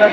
గత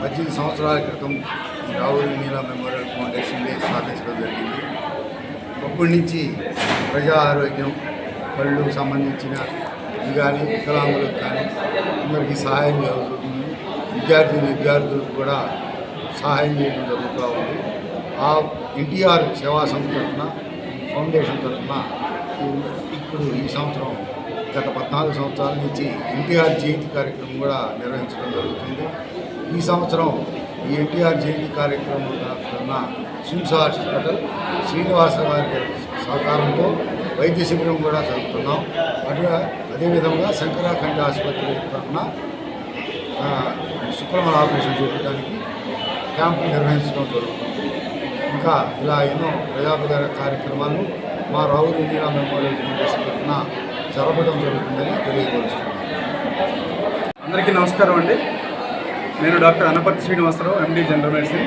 పద్దెనిమిది సంవత్సరాల క్రితం రాహుల్ నీలా మెమోరియల్ ఫౌండేషన్ స్థాపించడం జరిగింది. అప్పటి నుంచి ప్రజా ఆరోగ్యం కళ్ళు సంబంధించిన కానీ వికలాంగులకు కానీ అందరికీ సహాయం జరుగుతుంది. విద్యార్థులు విద్యార్థులకు కూడా సహాయం చేయడం జరుగుతూ ఉంది. ఆ ఎన్టీఆర్ సేవా సంస్థ తరఫున ఫౌండేషన్ తరఫున ఇప్పుడు ఈ సంవత్సరం గత పద్నాలుగు సంవత్సరాల నుంచి ఎన్టీఆర్ జయంతి కార్యక్రమం కూడా నిర్వహించడం జరుగుతుంది. ఈ సంవత్సరం ఈ ఎన్టీఆర్ జయంతి కార్యక్రమం తరఫున స్విమ్స్ హాస్పిటల్ శ్రీనివాస గారి సహకారంతో వైద్య శిబిరం కూడా జరుపుతున్నాం. అటు అదేవిధంగా శంకరాఖండ ఆసుపత్రి తరఫున శుక్రవారం ఆపరేషన్ చేయడానికి క్యాంపు నిర్వహించడం జరుగుతుంది. ఇంకా ఇలా ఎన్నో ప్రజాపకార కార్యక్రమాలు మా రాహుల్ ఇందిరా మెమోరియల్ ఫౌండేషన్ తరఫున జరపడం జరుగుతుందని తెలియపరుస్తున్నాను అందరికీ నమస్కారం అండి. నేను doctor Anaparthi Srinivasarao MD general medicine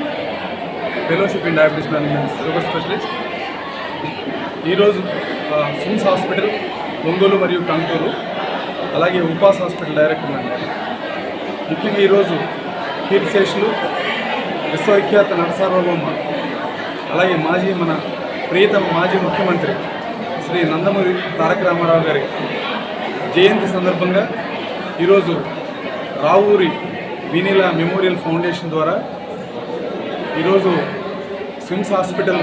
fellowship in diabetes management super specialist ఈరోజు సిమ్స్ హాస్పిటల్ ఒంగోలు మరియు కంటూరు అలాగే ఉపాస్ హాస్పిటల్ డైరెక్టర్ అండి ముఖ్యంగా ఈరోజు కీర్తిశేషులు విశ్వవిఖ్యాత నరసార్వభౌమ అలాగే మాజీ మన ప్రియతమ మాజీ ముఖ్యమంత్రి శ్రీ నందమూరి తారక రామారావు గారి జయంతి సందర్భంగా ఈరోజు రావూరి వినీల మెమోరియల్ ఫౌండేషన్ ద్వారా ఈరోజు స్విమ్స్ హాస్పిటల్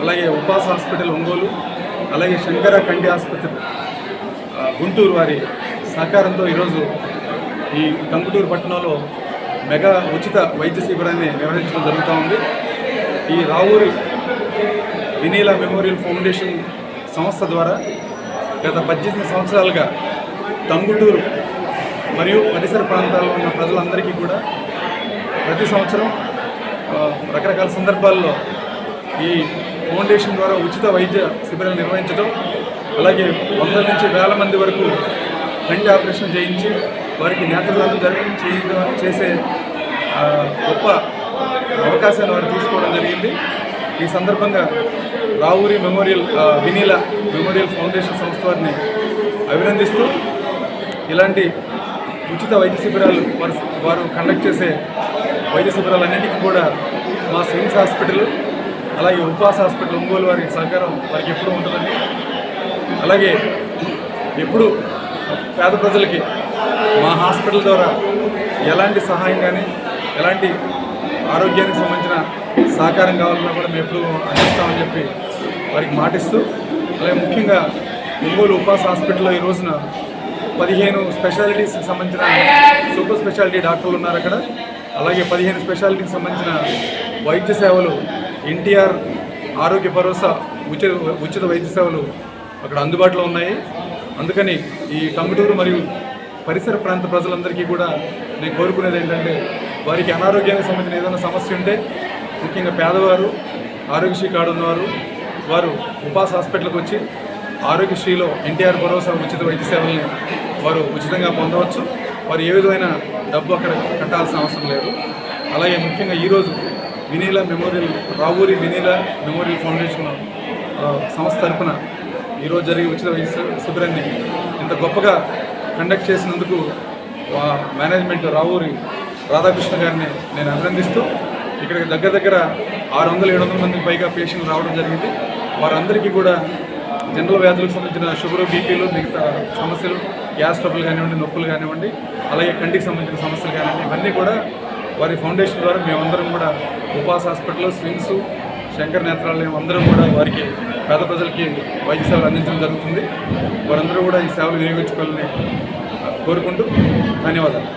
అలాగే ఉపాస్ హాస్పిటల్ ఒంగోలు అలాగే శంకర కండి ఆసుపత్రి గుంటూరు వారి సహకారంతో ఈరోజు ఈ టంగుటూరు పట్టణంలో మెగా ఉచిత వైద్య శిబిరాన్ని నిర్వహించడం జరుగుతూ ఉంది. ఈ రావూరి వినీల మెమోరియల్ ఫౌండేషన్ సంస్థ ద్వారా గత పద్దెనిమిది సంవత్సరాలుగా టంగుటూరు మరియు పరిసర ప్రాంతాల్లో ఉన్న ప్రజలందరికీ కూడా ప్రతి సంవత్సరం రకరకాల సందర్భాల్లో ఈ ఫౌండేషన్ ద్వారా ఉచిత వైద్య శిబిరాలు నిర్వహించడం అలాగే వందల నుంచి వేల మంది వరకు కంటి ఆపరేషన్ చేయించి వారికి నేత్రదానం జరిగి చేయడం చేసే గొప్ప అవకాశాన్ని వారు తీసుకోవడం జరిగింది. ఈ సందర్భంగా Ravuri memorial Vineela memorial foundation సంస్థ వారిని అభినందిస్తూ ఇలాంటి ఉచిత వైద్య శిబిరాలు వారు వారు కండక్ట్ చేసే వైద్య శిబిరాలన్నింటికీ కూడా మా స్విమ్స్ హాస్పిటల్ అలాగే ఉపవాస హాస్పిటల్ ఒంగోలు వారి సహకారం వారికి ఎప్పుడు ఉంటుందండి. అలాగే ఎప్పుడు పేద ప్రజలకి మా హాస్పిటల్ ద్వారా ఎలాంటి సహాయం కానీ ఎలాంటి ఆరోగ్యానికి సంబంధించిన సహకారం కావాలన్నా కూడా మేము ఎప్పుడు అందిస్తామని చెప్పి వారికి మాటిస్తూ అలాగే ముఖ్యంగా ఒంగోలు ఉపాస్ హాస్పిటల్లో ఈ రోజున పదిహేను స్పెషాలిటీస్కి సంబంధించిన సూపర్ స్పెషాలిటీ డాక్టర్లు ఉన్నారు అక్కడ. అలాగే పదిహేను స్పెషాలిటీకి సంబంధించిన వైద్య సేవలు ఎన్టీఆర్ ఆరోగ్య భరోసా ఉచిత ఉచిత వైద్య సేవలు అక్కడ అందుబాటులో ఉన్నాయి. అందుకని ఈ టంగుటూరు మరియు పరిసర ప్రాంత ప్రజలందరికీ కూడా నేను కోరుకునేది ఏంటంటే వారికి అనారోగ్యానికి సంబంధించిన ఏదైనా సమస్య ఉంటే ముఖ్యంగా పేదవారు ఆరోగ్యశ్రీ కార్డు ఉన్నవారు వారు ఉపాస్ హాస్పిటల్కి వచ్చి ఆరోగ్యశ్రీలో ఎన్టీఆర్ భరోసా ఉచిత వైద్య సేవల్ని వారు ఉచితంగా పొందవచ్చు. వారు ఏ విధమైన డబ్బు అక్కడ కట్టాల్సిన అవసరం లేదు. అలాగే ముఖ్యంగా ఈరోజు Vineela memorial Ravuri Vineela memorial foundation సంస్థ తరపున ఈరోజు జరిగి ఉచిత వైద్య శిబిరాన్ని ఇంత గొప్పగా కండక్ట్ చేసినందుకు మేనేజ్మెంట్ రావూరి రాధాకృష్ణ గారిని నేను అభినందిస్తూ ఇక్కడికి దగ్గర దగ్గర ఆరు వందల ఏడు వందల మందికి పైగా పేషెంట్లు రావడం జరిగింది. వారందరికీ కూడా జనరల్ వ్యాధులకు సంబంధించిన షుగర్ బీపీలు మిగతా సమస్యలు గ్యాస్ ట్రబుల్ కానివ్వండి నొప్పులు కానివ్వండి అలాగే కంటికి సంబంధించిన సమస్యలు కానివ్వండి ఇవన్నీ కూడా వారి ఫౌండేషన్ ద్వారా మేమందరం కూడా ఉపాస్ హాస్పిటల్ స్విమ్స్ శంకర్ నేత్రాలయం అందరూ కూడా వారికి పేద ప్రజలకి వైద్య సేవలు అందించడం జరుగుతుంది. వారందరూ కూడా ఈ సేవలు వినియోగించుకోవాలని కోరుకుంటూ ధన్యవాదాలు.